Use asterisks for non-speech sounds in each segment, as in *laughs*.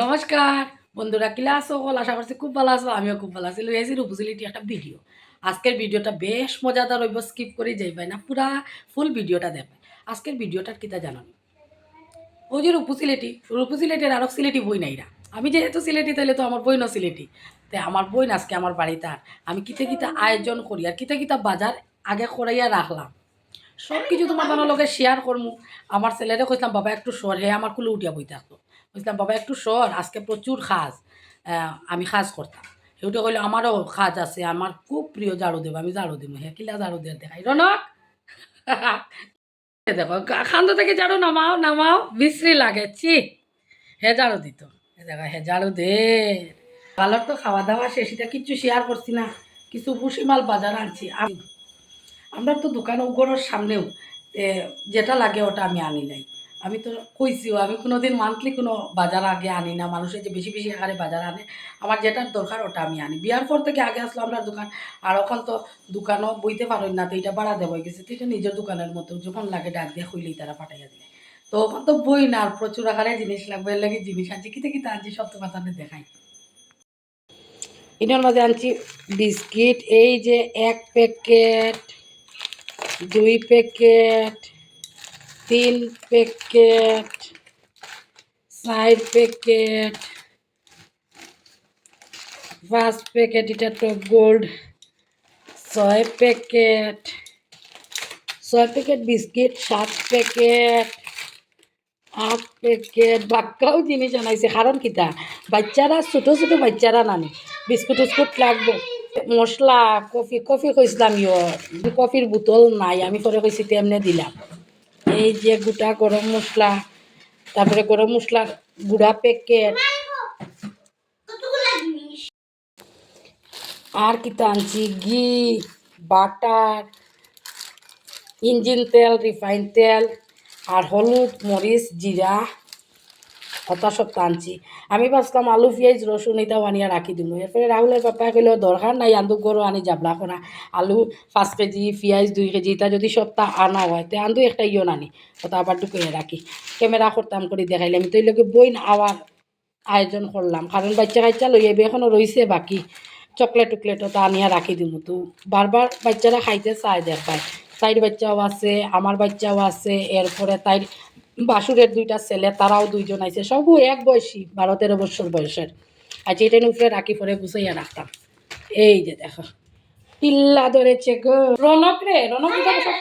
নমস্কার, বন্ধুরা কিলা আছো বল আশা করছি খুব ভালো আছো, আমিও খুব ভালো আছি। লইয়াছি রূপসিলিটি একটা ভিডিও। আজকের ভিডিওটা বেশ মজাদার হইব স্কিপ করে যাইবাই না, পুরা ফুল ভিডিওটা দেখবে। আজকের ভিডিওটার কিতা জানো? ওই যে রূপু সিলেটি রূপু সিলেটের আরও সিলেটি বই নাইরা আমি যেহেতু সিলেটি তাহলে তো আমার বই ন সিলেটি। তাই আমার বই না আজকে আমার বাড়িতে আর। আমি কিতে কিতা আয়োজন করি আর কিতে কিতা বাজার আগে করাইয়া রাখলাম। সব কিছু তোমার লগে শেয়ার করমু। আমার ছেলেরে কইলাম বাবা, একটু সর হে, আমার কুলো উঠিয়া বই থাকতো কইলাম বাবা একটু সর আজকে প্রচুর আহ, আমি সাজ করতাম। সেটা কইলে আমারও সাজ আছে আমার খুব প্রিয় ঝাড়ু দেব আমি ঝাড়ু দিব হে কিলা ঝাড়ু দিয়ে দেখাই রনক! *laughs* দেখো খান্দ থেকে ঝাড়ু নামাও নামাও বিশ্রী লাগে চি হে ঝাড়ু দিত। দেখো হে ঝাড়ু দে। ভালোর তো খাওয়া দাওয়া শেষ এটা কিচ্ছু শেয়ার করছি না। কিছু ভুসিমাল বাজার আনছি। আমি আমরা তো দোকান ঘরের সামনেও যেটা লাগে ওটা আমি আনি নাই। আমি তো কইছিও, আমি কোনোদিন মান্থলি কোনো বাজার আগে আনি না। মানুষের যে বেশি বেশি হারে বাজার আনে। আমার যেটার দরকার ওটা আমি আনি। বিয়ার পর থেকে আগে আসলো আমরা দোকান। আর ওখান তো দোকানও বইতে পারেন না, তো এটা বাড়া দেওয়া গেছে। তো এটা নিজের দোকানের মতো, যখন লাগে ডাক দিয়ে খুইলেই তারা পাঠাইয়া দিলে তো ওখান তো বই না, আর প্রচুর আকারে জিনিস লাগবে, এর লাগে জিনিস আনছি। কিতে কিতে আনছি, সব তো কথা দেখাই। এটার মাঝে আনছি বিস্কিট, এই যে এক প্যাকেট, দুই প্যাকেট তিন প্যাকেট চার প্যাকেট পাঁচ প্যাকেট, এটা টপ গোল্ড। ছয় প্যাকেট ছয় প্যাকেট, বিস্কিট, সাত প্যাকেট, আট প্যাকেট, বাক্কাও জিনিস আনাইছে। কারণ কিতা? বাচ্চারা, ছোটো ছোটো বাচ্চারা নানে। বিস্কুট উস্কুট লাগবো। মশলা, কফি কফি কইছিলাম ইয় কফির বোতল নাই, আমি পরে কইছি তেমনে দিলাম। এই যে গোটা গরম মশলা, তারপরে গরম মশলার গুঁড়া প্যাকেট আর কি আনছি? ঘি বাটার ইঞ্জিন তেল রিফাইন তেল, আর হলুদ, মরিচ, জিরা। কথা সব আনছি আমি ভাবছিলাম আলু, পেঁয়াজ রসুন এটাও আনিয়া রাখি দিব এরপরে রাহুলের পাপা কইলেও দরকার নাই আন্দু গরু আনি জাবলা করা আলু পাঁচ কেজি, পেঁয়াজ দুই কেজি এটা যদি সপ্তাহ আনা হয়, তে আন্দু একটা ইয়ন আনি। ওটা আবার ঢুকিয়ে রাখি ক্যামেরা করতাম করে দেখাইলে আমি তো এই লোকে বই আওয়ার আয়োজন করলাম কারণ বাচ্চা কাচ্চা লই আইবে এখনও রয়েছে বাকি। চকলেট টকলেট ওটা আনিয়া রাখি দিব তো বারবার বাচ্চারা খাইতে চায় দেখায় তাইর বাচ্চাও আছে আমার বাচ্চাও আছে এরপরে তাইর বাসুরের দুইটা ছেলে তারাও দুইজন আছে সবও এক বয়সী বারো তেরো বছর বয়সের। আর যেটা উপরে রাখি পরে গুছাইয়া রাখতাম। এই যে দেখো পিল্লা ধরেছে গো। রনক রে রনক সব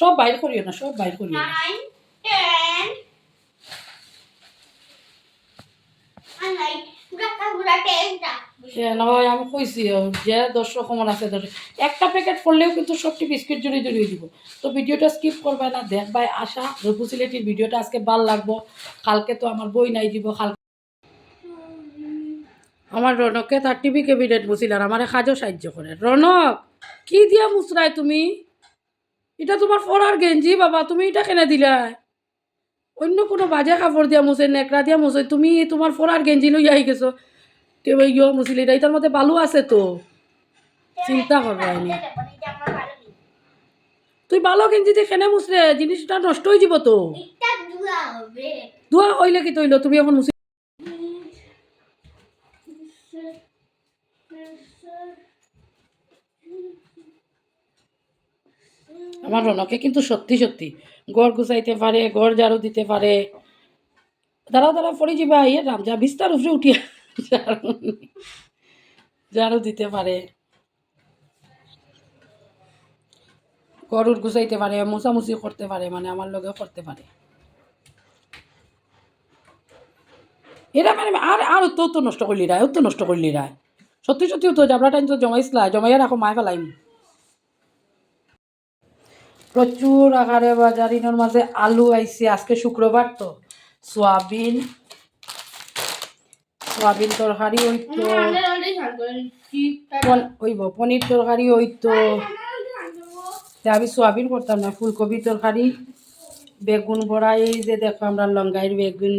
সব বাইর করিও না সব বাইর করিও না. And like, tenta. আমি কইছি যে দর্শক সমান আছে দর্শক একটা প্যাকেট করলেও কিন্তু সবটি বিস্কিট জড়িয়ে জড়িয়ে দিব। তো ভিডিওটা স্কিপ করবে না দেখবাই আশা রূপু সিলেটির ভিডিওটা আজকে ভালো লাগবো। কালকে তো আমার বই নাই দিব কাল আমার রনককে তার টিভি ক্যাবিনেট বসিল আর আমার কাজও সাহায্য করে। রনক, কি দিয়া মুসরায় তুমি? এটা তোমার পরার গেঞ্জি, বাবা, তুমি এটা কেনে দিলা? অন্য কোনো বাজে কাপড় দিয়া মুছে, নেকড়া দিয়া মুছে, তুমি তোমার পরার গেঞ্জি লই আহি গেছো কেউ ইয় মুসিল এটা এটার মধ্যে বালু আছে তো। চিন্তা করব আইনি। তুই ভালো গেঞ্জিতে কেনে মুছরে জিনিসটা নষ্ট হয়ে যাব তো। দুয়া ধোয়া হইলে কি তৈল? তুমি এখন মুছি আমার রনকে কিন্তু সত্যি সত্যি। গড় গুছাইতে পারে গড় ঝাড়ু দিতে পারে। দাঁড়াও দাঁড়াও পড়ে যাবা ইয়ে রাম যা বিস্তার উপরে উঠিয়া *laughs* ঝাড়ু দিতে পারে। গরুর গুছাইতে পারে, মোছামুছি করতে পারে মানে আমার লগে করতে পারে। এরা মানে আর আর তো তো নষ্ট করলি রায় তো নষ্ট করলি রায়। সত্যি সত্যি তো জাবলা টাইম তো জমাইছিলা জমাইয়া রাখো, মায় ফেলাইম। প্রচুর আকারে বাজারিনের মাঝে আলু আইছে, আজকে শুক্রবার তো। সোয়াবিন সোয়াবিন তরকারি হইতো। পন- হইব পনির তরকারি হইতো। আমি সোয়াবিন করতাম না ফুলকপি তরকারি বেগুন বড়া এই যে দেখো আমরা লঙ্গাইয়ের বেগুন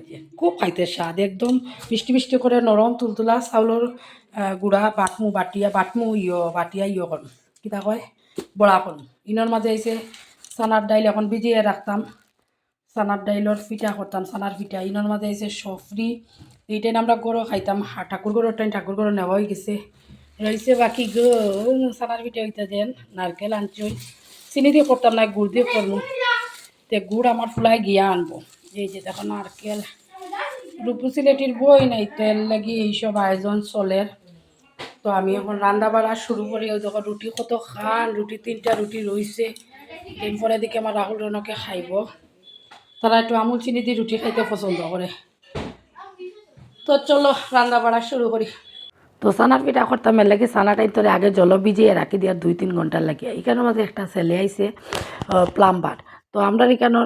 যে, খুব খাইতে স্বাদ একদম মিষ্টি মিষ্টি করে নরম তুলতুলা চাউলের গুড়া বাটমু বাটিয়া বাটমু ইয় বাটিয়া ইয় করম কিতা কয়? বড়া করম ইনৰ মাঝে আইছে চানার ডাইল এখন ভিজিয়ে রাখতাম সানার ডাইলর পিঠা করতাম সানার পিঠা। ইনোর মাঝে আছে সফরি এইটাই আমরা গরো খাইতাম। ঠাকুর গরো টাইম ঠাকুর গরো নেওয়া হয়ে গেছে। রয়েছে বাকি গো সানার পিঠা হইতা দেন নারকেল আনছই চিনি দিয়ে করতাম না, গুড় দিয়ে করব তে গুড় আমার ফুলাই গিয়া আনব। এই যে দেখো নারকেল রূপু সিলেটির বই নাই, তেল লাগি এইসব আয়োজন চলের তো আমি এখন রান্না বাড়া শুরু করি। ওই দেখো রুটি কত খান রুটি তিনটা রুটি রইছে এরপরে দিকে আমার রাহুল রনকে খাইব। তারা একটু আমুল চিনি দিয়ে রুটি খাইতে পছন্দ করে। তো চলো, রান্না বাড়া শুরু করি। তো সানার পিঠা করতাম, এর লাগে সানাটাই তোরে আগে জল ভিজিয়ে রাখি দিয়ে দুই, তিন ঘণ্টা লাগে। এখানে আমাদের একটা ছেলে আইসে প্লাম্বার তো আমরা এখানে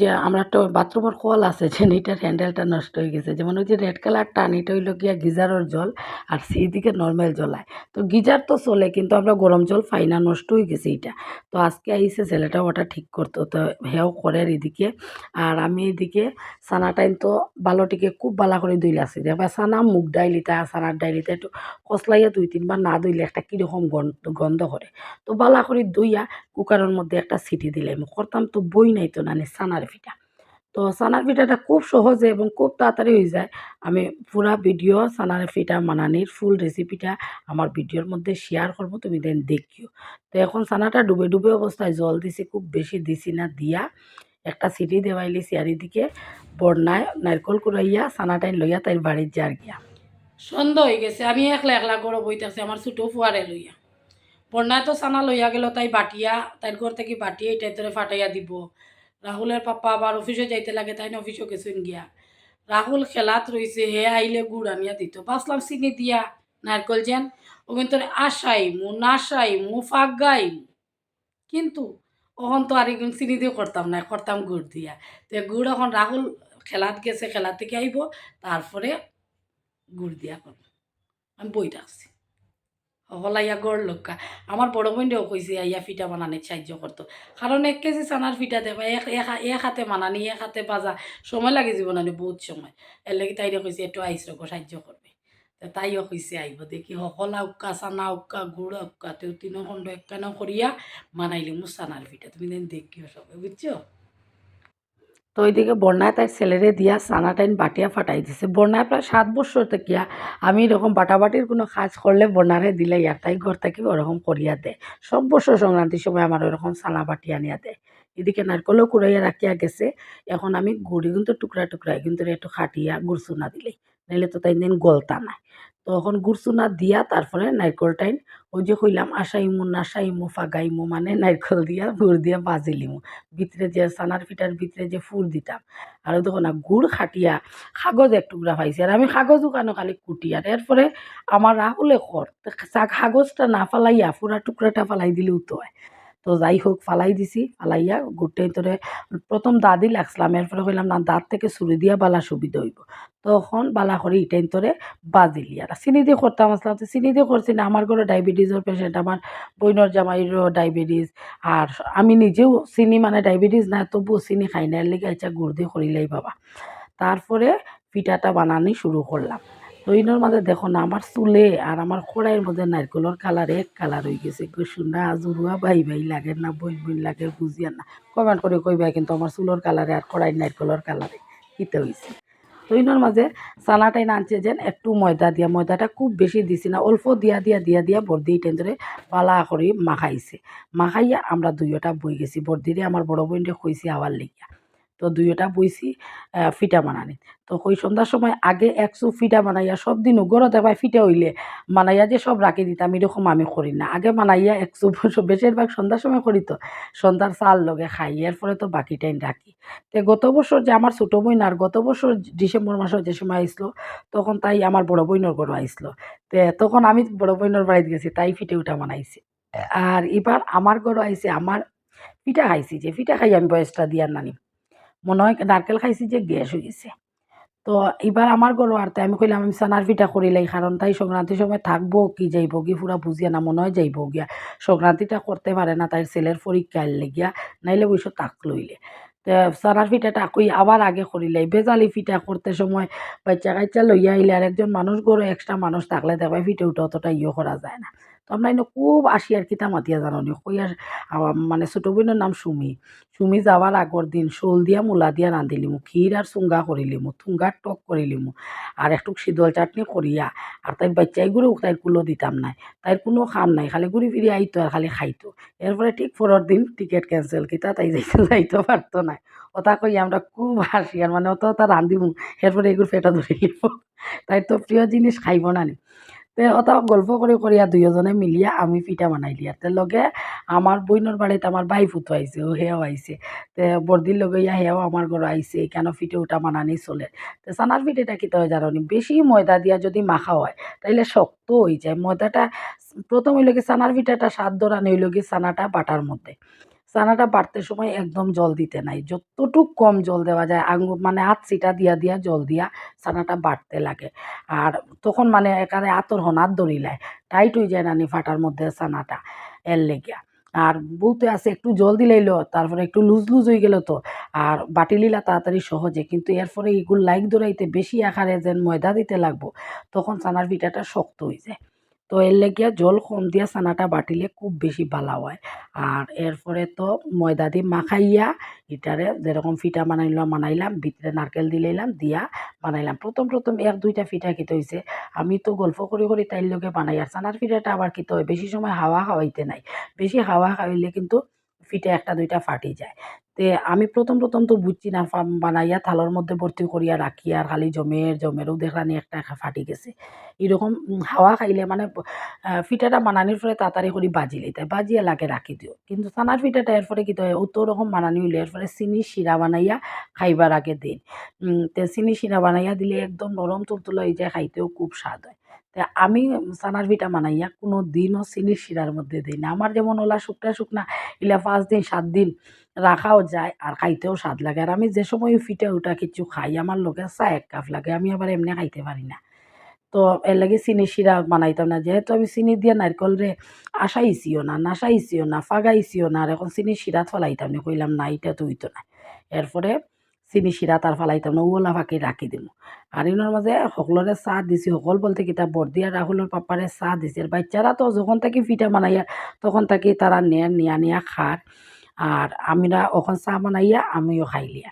যে আমরা একটা বাথরুমের কল আছে, যে এটার হ্যান্ডেলটা নষ্ট হয়ে গেছে। যেমন ওই যে রেড কালার টান এটা হইল গিয়া গিজারের জল, আর দিকে নর্মাল জল তো গিজার তো চলে, কিন্তু আমরা গরম জল পাই না, নষ্ট হয়ে গেছে এটা। তো আজকে আইসে ছেলেটা ওটা ঠিক করতো, তো হেও করে এদিকে। আর আমি এদিকে সানা টাইম তো বালোটিকে খুব বালা করে ধুইলে আসি দেখবা সানা মুগ ডাইলিতা সানার ডাইলিতা একটু কসলাইয়া দুই তিনবার না ধুইলে একটা কীরকম গন্ধ গন্ধ করে। তো বালা করে ধুইয়া কুকারের মধ্যে একটা সিটি দিলাম। করতাম তো বই নাই তো নানি সানার পিঠা তো সানার পিঠাটা খুব সহজে এবং খুব তাড়াতাড়ি হয়ে যায়। আমি পুরা ভিডিও সানার পিঠা মানানির ফুল রেসিপিটা আমার ভিডিওর মধ্যে শেয়ার করব, তুমি দেন দেখিও। তো এখন সানাটা ডুবে ডুবে অবস্থায় জল দিছি, খুব বেশি দিছি না, দিয়া একটা সিটি দেওয়াইলি চারিদিকে বন্যায় নারকল কুড়াইয়া সানাটাই লইয়া তাই বাড়ির যার গিয়া। সন্ধ্যা হয়ে গেছে, আমি একলা একলা গড় বইতেছি আমার ছোটো ফুয়ারে লইয়া। বন্যায় তো সানা লইয়া গেল তাই বাটিয়া তাই ঘর থেকে বাটিয়া এটাই তোরে ফাটাইয়া দিব। রাহুলের পাপা আবার অফিসে যাইতে লাগে তাই অফিসও গেছেন গিয়া। রাহুল খেলাত রইছে হে আইলে গুড় আনিয়া দিত বাসলাম চিনি দিয়া নারকল যেন। ও কিন্তু আশাই মু নাশাই মু ফাগাই। কিন্তু ওখন তো আর একদিন চিনি দিয়ে করতাম না করতাম গুড় দিয়া। তো গুড় এখন রাহুল খেলাত গেছে খেলা থেকে আইব তারপরে গুড় দিয়া করব আমি বই রাখছি হলাইয়া গড় লোকা আমার বড় বোনটাও কইছে, আইয়া ফিটা বানানির সাহায্য করতো কারণ এক কেজি চানার ফিটা দেবা, এক হাতে মানানি এক হাতে বাজা, সময় লাগে জীবনানি বহুত সময়। এর লাগি তাইরে কইছে একটু আইস রকম সাহায্য করবে তাইও কইছে আইব দেখি সকলা উক্কা, চানা উক্কা, গুড় উক্কা, তেও তিন খণ্ড একখান করিয়া মানাইলি মো চানার ফিটা। তুমি দেখিও সবাই বুঝছ তো ওইদিকে বন্যায় তাই ছেলেরে দিয়া সানা টাইন বাটিয়া ফাটাই দিছে। বন্যায় প্রায় সাত বছর থেকে আমি এরকম বাটাবাটির কোনো কাজ করলে বন্যারে দিলে ইয়ার তাই ঘর থেকে ওরকম করিয়া দেয় সব বছর সংক্রান্তির সময় আমার ওরকম সানা বাটি আনিয়া দেয় এদিকে নারকলও কুড়াইয়া রাখিয়া গেছে। এখন আমি গুড়ি কিন্তু টুকরা টুকরাই কিন্তু একটু খাটিয়া গুড় চুনা দিলেই। নাইলে তো তাই দিন গলতা নাই। তো এখন গুড় চুনা দিয়া তারপরে নারকল টাইন ওই যে কইলাম, আশাইমু নাশাইমু ফাগাইমু মানে নারকল দিয়া, গুড় দিয়া বাজিলিমু। ভিতরে যে সানার পিঠার ভিতরে যে ফুল দিতাম। আর দেখো না, গুড় খাটিয়া কাগজ এক টুকরা পাইছে। আর আমি কাগজ ওখানে খালি কুটি। আর এরপরে আমার রাহুলে কর কাগজটা না ফালাইয়া পুরা টুকরাটা ফালাই দিলেও তো হয়। তো যাই হোক, ফালাই দিছি, ফালাইয়া গোটাই তোরে প্রথম দাদি লাগছিলাম এরপরে কইলাম, না, দাঁত থেকে ছুরি দিয়া বালা সুবিধা হইব। তখন বালা করে ইটাইন তোরে বাজিলি আর চিনি দিয়ে করতাম আসলাম চিনি দিয়ে করছি না আমার ঘরে ডায়াবেটিসের পেশেন্ট আমার বইনর জামাইরও ডায়াবেটিস আর আমি নিজেও চিনি মানে ডায়াবেটিস না তবুও চিনি খাই না এর লেগে আচ্ছা গুড় দিয়ে করিলেই বাবা তারপরে পিঠাটা বানানি শুরু করলাম। তো ইনোর মাঝে দেখো না, আমার চুলে আর আমার খোড়াইয়ের মধ্যে নারকেলের কালার, এক কালার হয়ে গেছে। গো শুনা জুড়ুয়া ভাই ভাই লাগে না, বই বই লাগে বুঝিয়া না। কমেন্ট করে কইবা কিন্তু আমার চুলোর কালারে আর খোড়াই নারকেলের কালারে কিতে হয়েছে তো ইনোর মাঝে চানাটাই আনছে যেন, একটু ময়দা দিয়া, ময়দাটা খুব বেশি দিছি না, অল্প দিয়া দিয়া দিয়া দিয়া বর্দি টেন্ডরে পালা করে মাখাইছে। মাখাইয়া আমরা দুইটা বই গেছি, বর্দিরে আমার বড় বোনরে কইছি আবার লেগিয়া। তো দুইটা বইছি ফিটা বানানি। তো ওই সন্ধ্যার সময় আগে একশো ফিটা বানাইয়া সব দিন ঘরত এবার ফিটা হইলে বানাইয়া যে সব রাখি দিতাম, এরকম আমি করি না। আগে বানাইয়া একশো *laughs* বেশিরভাগ সন্ধ্যার সময় করি তো, সন্ধ্যার চাল লগে খাই, এরপরে তো বাকি টাইম রাখি। তো গত বছর যে আমার ছোটো বোন আর গত বছর ডিসেম্বর মাসে যে সময় আইসলো, তখন তাই আমার বড় বোনের ঘর আইসলো। তে তখন আমি বড় বোনের বাড়িতে গেছি, তাই ফিটে উঠা বানাইছে। আর এবার আমার ঘরও আইছে, আমার পিঠা খাইছি, যে পিঠা খাই আমি বয়সটা দিয়ার নানি। মনে হয় নারকেল খাইছি যে গ্যাস হয়ে গেছে। তো এবার আমার গরু আরতে আমি কইলাম, আমি সানার পিঠা করিলাই কারণ তাই সংক্রান্তির সময় থাকব কি যাইব কি পুরা বুঝিয়া না মনে হয় যাইব গিয়া। সংক্রান্তিটা করতে পারে না তাই ছেলের আইলে গিয়া, নাইলে বইস তাক লইলে তো সানার পিঠাটা কই আবার আগে করিলাই বেজালি পিঠা করতে সময় বাচ্চা কাচ্চা লইয়া আইলে আর একজন মানুষ গরু এক্সট্রা মানুষ থাকলে দেখবে পিঠে উঠে, অতটা ইয়ে করা যায় না। তো আমরা এনে খুব আসি আর কিতা মাতিয়া জানো নি কইয়ার মানে ছোটো বোনের নাম সুমি। সুমি যাওয়ার আগর দিন শোল দিয়া মূলা দিয়া রাঁধিলিমু ক্ষীর আর চুঙ্গা করিলিমু থুঙ্গার টক করিলিমু আর একটু শীতল চাটনি করিয়া আর তাই বাচ্চাই গুলো তাই কুলো দিতাম নাই। তাইর কোনো খাম নাই, খালি ঘুরি ফিরি আইতো আর খালি খাইতো। এরপরে ঠিক পরের দিন টিকিট ক্যান্সেল কিতা তাই যাইতে যাইতে পারতো না ওটা কই আমরা খুব হাসি আর মানে অত ওটা রাঁধিমু এরপরে এগুলো পেটা ধরে নিব। তাই তো প্রিয় জিনিস খাইব না নি তে গল্প করে করিয়া দুইজনে মিলিয়া আমি পিঠা বানাইলি আর তে লগে আমার বইনের বাড়িতে আমার ভাই ফুতো আইছে ও হেও আইছে তে বর্দির লগে ইয়া হেও আমার ঘরে আইছে কেন পিঠে ওটা বানানি চলে। তো চানার পিঠেটা কি তো জানো বেশি ময়দা দিয়া যদি মাখা হয়, তাইলে শক্ত হয়ে যায়। ময়দাটা প্রথম হইল কি চানার পিঠাটা স্বাদ ধরানো হইল কি চানাটা বাটার মধ্যে চানাটা বাটতে সময় একদম জল দিতে নাই। যতটুক কম জল দেওয়া যায় আঙু মানে হাত চিটা দিয়া দিয়া জল দিয়া চানাটা বাটতে লাগে। আর তখন মানে একারে আতর হনাত ধরিলায় টাইট হয়ে যায় নানি ফাটার মধ্যে চানাটা এর লেগিয়া। আর বলতে আছে একটু জল দিলাইলো তারপরে একটু লুজ লুজ হয়ে গেল তো। আর বাটি লিলা তাড়াতাড়ি সহজে, কিন্তু এরপরে এগুলো লাইক ধরাইতে বেশি আকারে যেন ময়দা দিতে লাগবো, তখন চানার পিঠাটা শক্ত হয়ে যায়। তো এর লেগিয়া জল কম দিয়া চানাটা বাটিলে খুব বেশি ভালো হয়। আর এরপরে তো ময়দা দিয়ে মাখাইয়া ইটারে যেরকম ফিটা বানাইলাম বানাইলাম, ভিতরে নারকেল দিলাইলাম দিয়া বানাইলাম। প্রথম প্রথম এক দুইটা ফিটা খেতে হয়েছে আমি তো গল্প করে করে তাইর লগে বানাই আর চানার ফিটাটা আবার খেতে হয়? বেশি সময় হাওয়া খাওয়াইতে নাই। বেশি হাওয়া খাওয়াইলে কিন্তু ফিটা একটা দুইটা ফাটি যায়। তে আমি প্রথম প্রথম তো বুঝছি না বানাইয়া থালার মধ্যে ভর্তি করিয়া রাখি আর খালি জমের জমেরও দেখলানি একটা ফাটি গেছে। এরকম হাওয়া খাইলে মানে ফিটাটা বানানির পরে তাড়াতাড়ি করে বাজি লইতে। বাজিয়ে লাগে রাখি দিও। কিন্তু চানার ফিটাটা এরপরে কি হয় অত রকম বানানি হইলে এরপরে চিনি, শিরা বানাইয়া খাইবার আগে দিন। তে চিনি, শিরা বানাইয়া দিলে একদম নরম তুলতুলা হয়ে যায়, খাইতেও খুব স্বাদ হয়। আমি চানার পিঠা বানাইয়া কোনো দিনও চিনির শিরার মধ্যে দিই না। আমার যেমন ওলা শুকনা শুকনা, ইলা পাঁচ দিন, সাত দিন রাখাও যায় আর খাইতেও স্বাদ লাগে। আর আমি যে সময় ফিটা উঠা কিছু খাই, আমার লোকে চা এক কাপ লাগে, আমি আবার এমনি খাইতে পারি না। তো এর লাগে চিনি শিরা বানাইতাম না। যেহেতু আমি চিনি দিয়ে নারকল রে আশাইছিও না, নাশাইছিও না, ফাগাইছিও না, আর এখন চিনি শিরাত ফলাইতাম না, কইলাম না এটা তো হইতো না। এরপরে চিনি শিরা তার ফালাইতাম না ওলা ফাঁকি রাখি দিম আর ইনোর মাঝে চাহ দিছি, সকল বলতে কিতা বর্দি আর রাহুলের পাপারে চাহ দিছে আর বাচ্চারা তো যখন থাকি ফিটা বানাইয়া তখন থাকি তারা নিয়া নিয়া খার আর আমরা ওখান চাহ বানাইয়া আমিও খাইলিয়া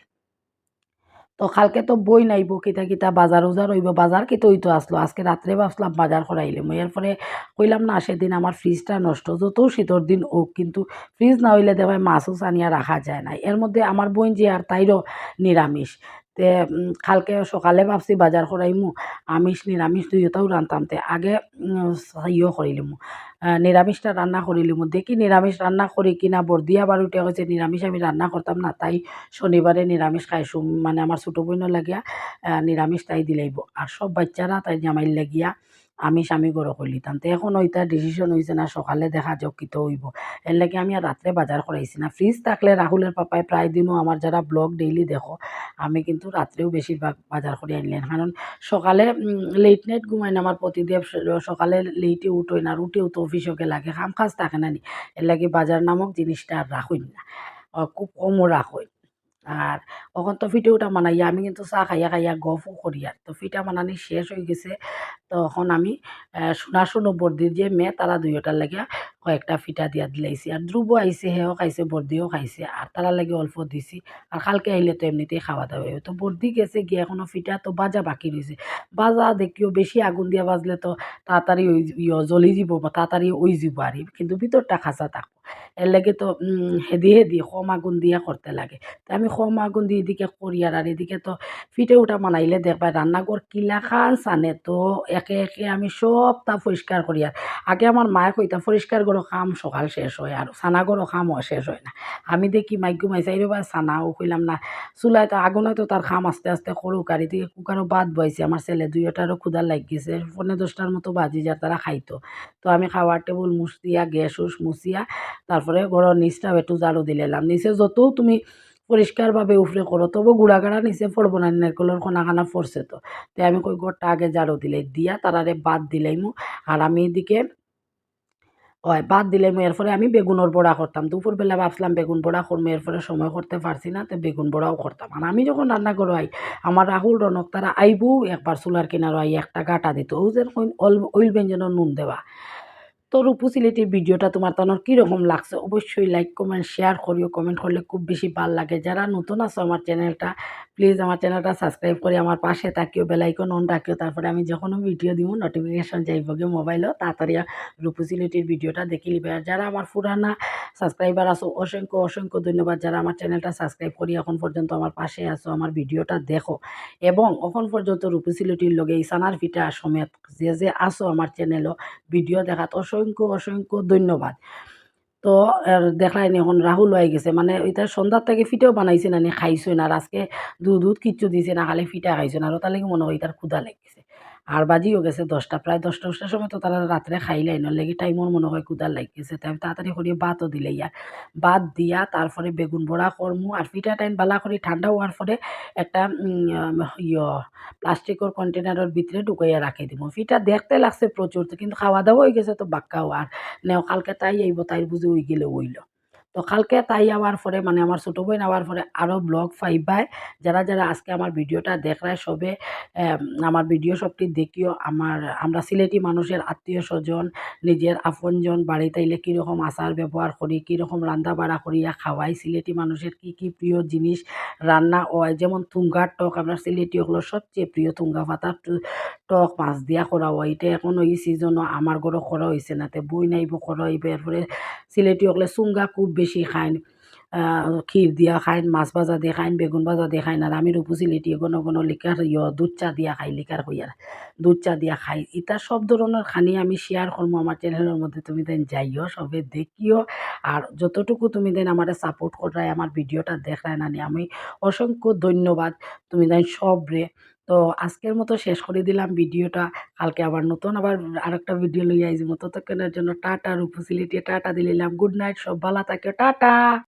তো কালকে তো বই নাইব, কিতা কিতা বাজার উজার হইব বাজার কিতো তো আসলো আজকে রাত্রে ভাবছিলাম বাজার করাইলে মই এরপরে কইলাম, না, সেদিন আমার ফ্রিজটা নষ্ট যত শীতর দিন হোক কিন্তু ফ্রিজ না হইলে দেবায় মাছও আনিয়া রাখা যায় না এর মধ্যে আমার বোন যে আর তাইরও নিরামিষ তে কালকে সকালে ভাবছি বাজার করাইমু আমিষ নিরামিষ দুইটাও রান্তাম তে। আগে ইয়ে করিলিমু নিরামিষটা রান্না করিলিমু দেখি নিরামিষ রান্না করি কিনা বর্দিয়া বারুটা হয়েছে নিরামিষ আমি রান্না করতাম না, তাই শনিবারে নিরামিষ খাইছো মানে আমার ছোটো বোনের লাগিয়া নিরামিষ তাই দিলাইব আর সব বাচ্চারা তাই জামাইর লাগিয়া, আমিষ আমি গরো করলিতাম তো। এখন ওইটা ডিসিশন হয়েছে না, সকালে দেখা যাক কিত হইব। এর লাগে আমি আর রাত্রে বাজার করাইছি না। ফ্রিজ থাকলে রাহুলের পাপায় প্রায় দিনও আমার যারা ব্লগ ডেইলি দেখো আমি কিন্তু রাত্রেও বেশিরভাগ বাজার করে আনলেন কারণ সকালে লেট নাইট ঘুমাই না আমার প্রতিদেব সকালে লেটে উঠোই না উঠেও তো অফিসকে লাগে খাম খাজ থাকে না নি। এর লাগে বাজার নামক জিনিসটা আর রাখুন না খুব কমও রাখুন আর তখন তো ফিটে উঠা মানাইয়া আমি কিন্তু চা খাইয়া খাইয়া গফও করি আর। তো ফিটা মানানি শেষ হয়ে গেছে তখন আমি আহ, সোনা শুনো বর্দির যে মেয়ে তারা দুইটার লাগে কয়েকটা ফিটা দিয়া দিলাইছি। আর ধ্রুব আইছে, সেও খাইছে বর্দিও খাইছে। আর তারা লাগে অল্প দিছি। আর কালকে আইলে তো এমনিতেই খাওয়া দাওয়া। তো বর্দি গেছে গিয়ে, এখনও ফিটা তো বাজা বাকি রয়েছে বাজা দেখিও বেশি আগুন দিয়া বাজলে তো তাড়াতাড়ি ইয়, জ্বলি যাব বা তাড়াতাড়ি ওই যাব আর কিন্তু ভিতরটা খাঁচা থাকব এর লাগে তো হেদি হেদি কম আগুন দিয়া করতে লাগে। তো আমি কম আগুন দিয়ে এদিকে করি আর আর এদিকে তো ফিটে উঠা বানাইলে দেখবা রান্নাঘর কিলা খান সানে তো একে একে আমি সব তা পরিষ্কার করি আর আগে আমার মায়ে কইতা পরিষ্কার করো কাম সকাল শেষ হয় আর সানা করো কাম শেষ হয় না। আমি দেখি মাইকু মাইসাই বা সানাও কইলাম না। চুলায় তো আগুনে তো তার খাম আস্তে আস্তে করুক আর এদিকে কুকারও বাদ বইছে আমার ছেলে দুইটারও ক্ষুদা লাগিয়েছে পনেরো দশটার মতো বাজি যার তারা খাইতো। তো আমি খাওয়ার টেবুল মুছিয়া গ্যাস উস মুছিয়া তারপরে ঘরের নিচটাও একটু ঝাড়ু দিলাম নিচে যত তুমি পরিষ্কারভাবে উফরে করো তবু গুড়াগাড়া নিচে পড়ব না নারকলের খানা খানা পড়ছে তো। তাই আমি কই ঘরটা আগে ঝাড়ু দিলে, দিয়া তারারে বাদ দিলাইমু আর আমি এদিকে হয়, বাদ দিলে এর এরপরে আমি বেগুনের বড়া করতাম। দুপুরবেলা ভাবছিলাম বেগুন বড়া করব এরপরে সময় করতে পারছি না, তো বেগুন বড়াও করতাম। আর আমি যখন রান্না আই, আমার রাহুল, রনক, তারা আইবু, একবার চুলার কিনারো আই একটা গাটা দিত। ও অল অইল ব্যঞ্জনের নুন দেওয়া। তো রূপু সিলেটির ভিডিওটা তোমার তখন কীরকম লাগছে? অবশ্যই লাইক কমেন্ট শেয়ার করিও। কমেন্ট করলে খুব বেশি ভালো লাগে। যারা নতুন আছো আমার চ্যানেলটা প্লিজ আমার চ্যানেলটা সাবস্ক্রাইব করে আমার পাশে থাকিও বেলাইকন অন রাখিও। তারপরে আমি যখনও ভিডিও দিব নোটিফিকেশন যাইব গিয়ে মোবাইলও তাড়াতাড়ি রূপু সিলেটির ভিডিওটা দেখে নিবে। আর যারা আমার পুরানা সাবস্ক্রাইবার আছো, অসংখ্য অসংখ্য ধন্যবাদ। যারা আমার চ্যানেলটা সাবস্ক্রাইব করি, এখন পর্যন্ত আমার পাশে আছো, আমার ভিডিওটা দেখো। এবং এখন পর্যন্ত রূপু সিলেটির লগে ইসানার ফিটা সমেত যে যে আসো আমার চ্যানেলও ভিডিও দেখাত অসংখ্য অসংখ্য অসংখ্য ধন্যবাদ। তো আর দেখলাই এখন রাহুল হয়ে গেছে। মানে এটা সন্ধ্যার থেকে ফিটেও বানাইছে না খাইছো না আজকে দুধ দুধ কিচ্ছু দিছে না, খালি ফিটা খাইছো না আর তার লাগে মনে হয় তার ক্ষুধা লেগেছে। আর বাজিও গেছে দশটা প্রায় দশটা দশটার সময় তো তারা রাত্রে খাইলাই না লেগে টাইমর মনে হয় ক্ষুদা লাগিয়েছে তাই তাড়াতাড়ি করিয়ে ভাতও দিলে ইয়ার ভাত দিয়া তারপরে বেগুন বড়া করমু আর ফিটা টাইম বালা করে ঠান্ডা হওয়ার পরে একটা ইয় প্লাস্টিকের কন্টেনারের ভিতরে ঢুকাইয়া রাখি দিব। ফিটা দেখতে লাগছে প্রচুর কিন্তু খাওয়া দাওয়া হয়ে গেছে তো বাক্কাও আর নেও কালকে তাই আইব তাই বুঝে ওই গেলে ওইল তো কালকে তাই আওয়ার পরে মানে আমার ছোটো বোন আওয়ার পরে আরও ব্লগ পাইবাই যারা যারা আজকে আমার ভিডিওটা দেখরায় সবে আমার ভিডিও সবটি দেখিও। আমার, আমরা সিলেটি মানুষের আত্মীয় স্বজন, নিজের আপনজন, বাড়িতে এলে কীরকম আচার ব্যবহার করি, কীরকম রান্না বাড়া করিয়া খাওয়াই সিলেটি মানুষের কি কি প্রিয় জিনিস, রান্না হয়। যেমন তুঙ্গার টক, আমরা সিলেটি হলো সবচেয়ে প্রিয় তুঙ্গা পাতার টক, মাছ দিয়া করা হয়। এটা এখন ওই সিজনও আমার ঘরও করা হয়েছে না তে, বই নাইব করা হইব। এরপরে সিলেটি হলে চুঙ্গা খুব বেশি খাইন ক্ষীর দিয়া খাইন মাছ ভাজা দিয়ে খাইন বেগুন ভাজা দিয়ে খাইন আর আমি রূপু সিলেটি ঘন ঘন লিকার ইয়, দুধ চা দিয়া খাই লিকার হইয়ার দুধ চা দিয়া খাই ইটা সব ধরনের খানি আমি শেয়ার করব আমার চ্যানেলের মধ্যে, তুমি দেন যাইও সবে দেখিও আর যতটুকু তুমি দেন আমার সাপোর্ট করায় আমার ভিডিওটা দেখায় না নি আমি অসংখ্য ধন্যবাদ, তুমি দেন সব রে তো আজকের মতো শেষ করে দিলাম ভিডিওটা। কালকে আবার নতুন আবার আরেকটা ভিডিও লইয়া আইজি মতো কেনার জন্য টাটা রূপসিলিটি টাটা দিলাম গুড নাইট সব ভালো থাকে, টাটা!